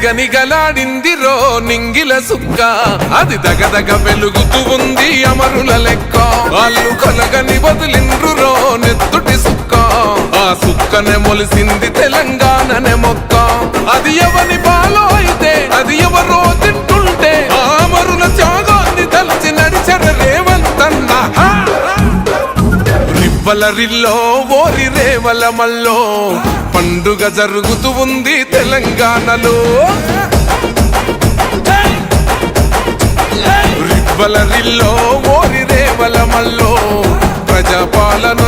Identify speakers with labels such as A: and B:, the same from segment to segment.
A: నిగనిగలాడిందిరో నింగిల సుక్క. అది దగదగ వెలుగుతూ ఉంది అమరుల లెక్క. వాళ్ళు కలగని వదిలిండ్రురో నెత్తుటి సుక్క. ఆ సుక్కనే మొలిసింది తెలంగాణనే మొక్క. అది ఎవని బాలో రివ్వల ఓరి రేవల మల్లో పండుగ జరుగుతూ ఉంది తెలంగాణలో. రివ్వల ఓరి రేవల మల్లో ప్రజాపాలన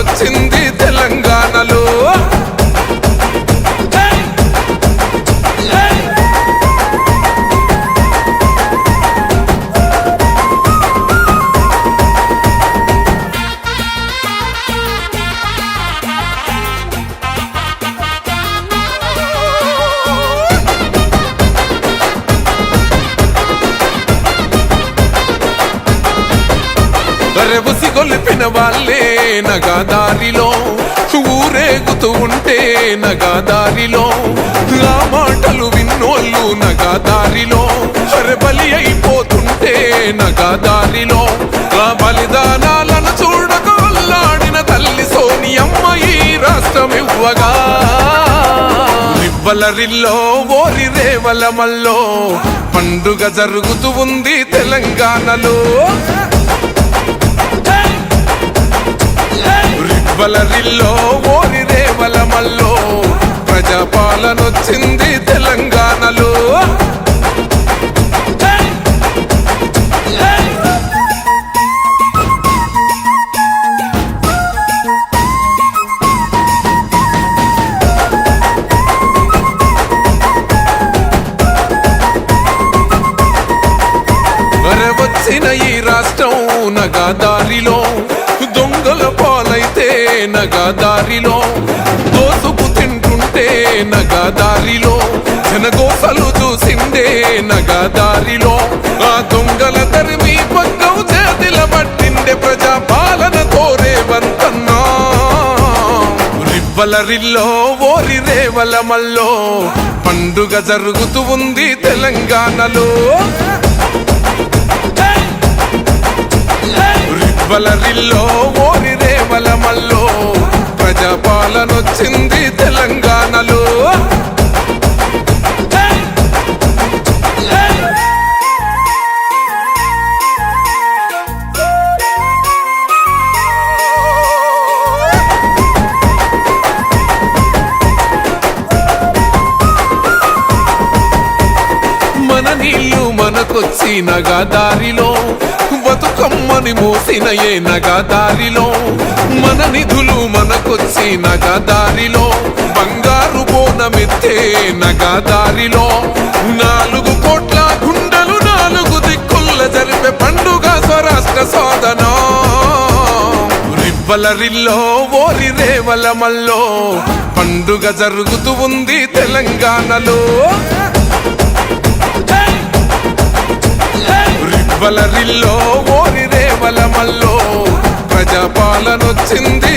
A: రెబుసి గొలిపిన వాళ్ళే నగాదారిలో. ఊరేగుతూ ఉంటే నగాదారిలో. ఆ మాటలు విన్నోళ్ళు నగాదారిలో. బలి అయిపోతుంటే నగాదారిలో. ఆ బలిదానాలను చూడక వల్లాడిన తల్లి సోనియమ్మ ఈ రాష్ట్రం ఇవ్వగా వలరిల్లో ఓరి రేవలమల్లో పండుగ జరుగుతూ ఉంది తెలంగాణలో. రివ్వల రిల్లో ఓరి రేవల మల్లో. ప్రజాపాలన వచ్చింది తెలంగాణలో వచ్చిన ఈ పాలైతే నగాదారిలో దోసుకు తింటుంటే నగాదారిలో జనగోసలు చూసిందే నగాదారిలో ఆ దొంగల తరిమి పక్కం చేతిల పట్టిండే ప్రజా పాలన కోరే వంతన్నా. రివ్వల రిల్లో ఓరి రేవల మల్లో పండుగ జరుగుతూ ఉంది తెలంగాణలో. రివ్వల రిల్లో ఓరి వచ్చింది తెలంగాణలో. మన నీళ్ళు మనకొచ్చి నగాదారిలో బతుకమ్మని మోసిన ఏ నగాదారిలో మన నిధులు మనకొచ్చి నగాదారిలో బంగారు బోనమెత్తే నగాదారిలో నాలుగు కోట్ల గుండెలు నాలుగు దిక్కుల జరిపే పండుగ స్వరాష్ట్ర సాధన. రివ్వల రిల్లో ఓరి రేవల మల్లో పండుగ జరుగుతూ ఉంది తెలంగాణలో. రివ్వల రిల్లో ఓరి రేవల మల్లో ప్రజాపాలనొచ్చింది